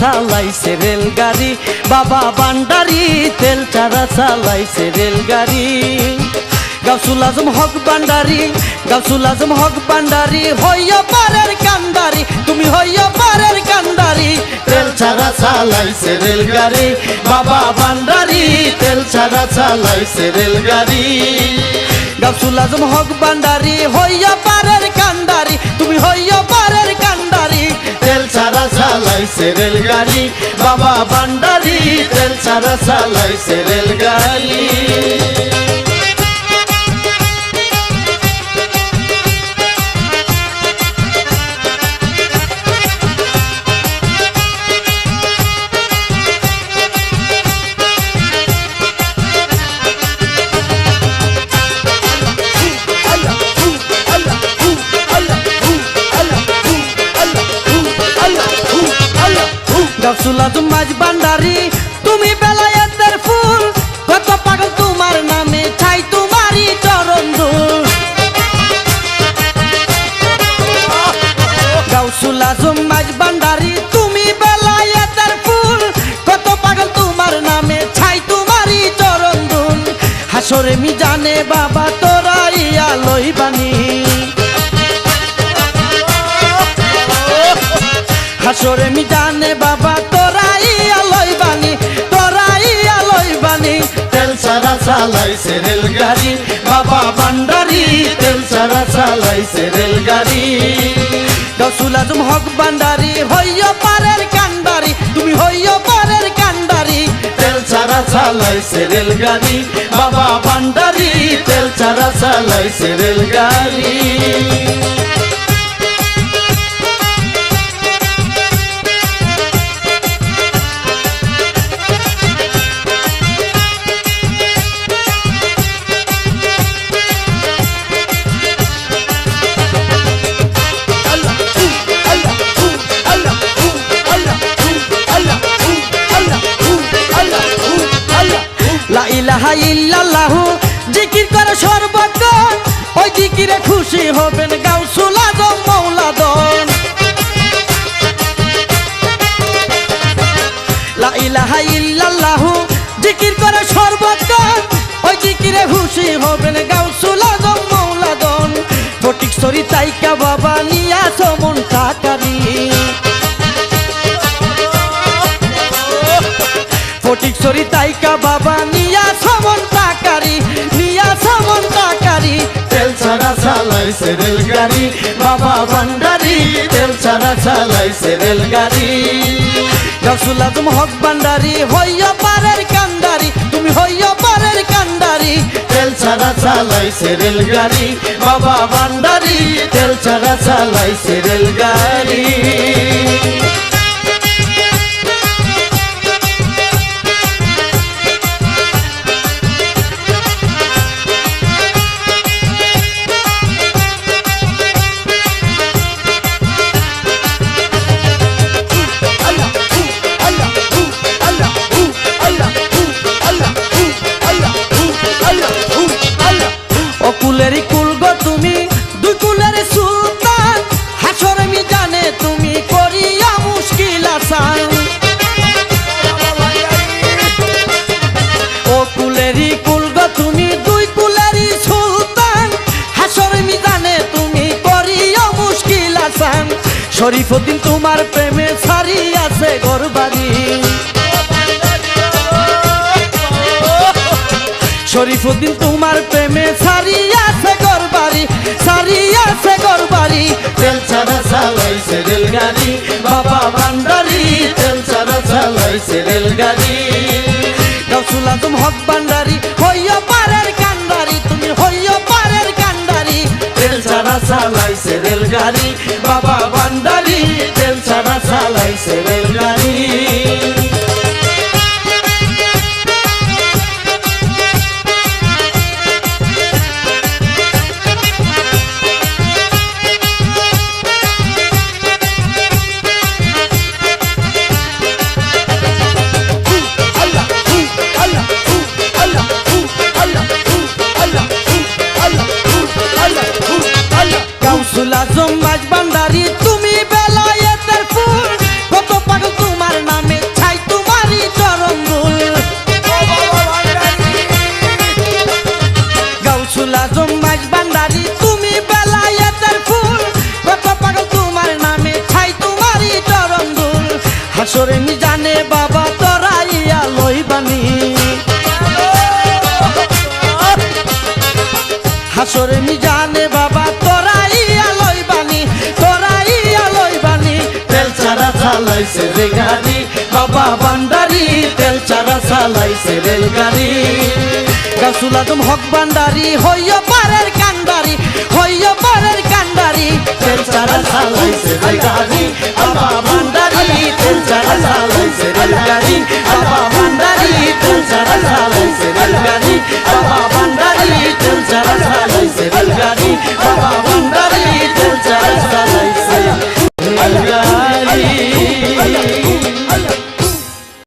চালাইছে রেলগাড়ি। বাবা বান্ডারি, তেল ছাড়া চালাইছে রেলগাড়ি। গাউসুল আজম হক বান্ডারি, গাউসুল আজম হক বান্ডারি, হইয়া পারের কান্ডারি, তুমি হইয়া পারের কান্ডারি। তেল ছাড়া চালাইছে রেলগাড়ি, বাবা বান্ডারি, তেল ছাড়া চালাইছে রেলগাড়ি। গাউসুল আজম হক বান্ডারি, হইয়া পারের কান্ডারি, তুমি হইয়া পারের তেল ছাড়া চালাইছে রেলগাড়ি বাবা বান্ডারি তেল ছাড়া চালাইছে রেলগাড়ি গাছুলা মাঝ বান্ডারি তুমি বেলায়েতের ফুল, কত পাগল তোমার নামে ছাই তোমারই চরণ ধুল। গাউসুল আজম মাঝ বান্ডারি তুমি বেলায়েতের ফুল, কত পাগল তোমার নামে ছাই তোমারই চরণ ধুল। হাসরে মি জানে বাবা তোরাই আলোই বানী হাসরে মি জানে, বাবা তোরাই আলোই বানি তোরাই আলোই বানি তেল সারা চালাইছে রেলগাড়ি, বাবা বান্ডারি তেল সারা চালাইছে রেলগাড়ি। গসুল আজম হক বান্ডারি হইয়া পারের কান্ডারি, তুমি হইয়া পারের কান্ডারি। তেল ছাড়া চালাইছে রেলগাড়ি, বাবা বান্ডারি তেল ছাড়া চালাইছে রেলগাড়ি। লা ইলাহা ইল্লাল্লাহু, জিকির করে সর্বক্ষণ ওই জিকিরে খুশি হবেন গাউসুল আজম মৌলাদন। লা ইলাহা ইল্লাল্লাহু, জিকির করে সর্বক্ষণ ওই জিকিরে খুশি হবেন গাউসুল আজম মৌলাদন। ফটিক সরি তাইকা বাবা নিয়া সমন টাকারি চালাইছে রেলগাড়ি, বাবা ভান্ডারি, তেল ছাড়া চালাইছে রেলগাড়ি। গসুল আজম হক ভান্ডারি, হইয়া পারের কান্ডারি, তুমি হইয়া পারের কান্ডারি। তেল ছাড়া চালাইছে রেলগাড়ি, বাবা ভান্ডারি, তেল ছাড়া চালাইছে রেলগাড়ি। শরীফুদ্দিন, তোমার প্রেমে সারি আছে গরবাড়ি শরীফুদ্দিন, তোমার প্রেমে সারিয়া সে গরবারি সারিয়া সে গরবারি তেল ছাড়া চালাইছে রেলগাড়ি, বাবা ভান্ডারি। তেল ছাড়া চালাইছে রেলগাড়ি। গসুল আজম হক ভান্ডারি হইয়া পারের কান্ডারি, তুমি হইয়া পারের কান্ডারি। তেল ছাড়া চালাইছে রেলগাড়ি চালাইছে বাবা তোরাইয়া লইবানি। হাসরে মিজানে বাবা তোরাইয়া লইবানি তোরাইয়া লইবানি। তেল চারা চালাইছে রে বাবা বান্ডারি তেল চারা চালাইছে রেল গাড়ি গাছুল হক বান্ডারি হইয় পারের কান্ডারি হইয় পারের কান্ডারি, তেল চারা চালাইছে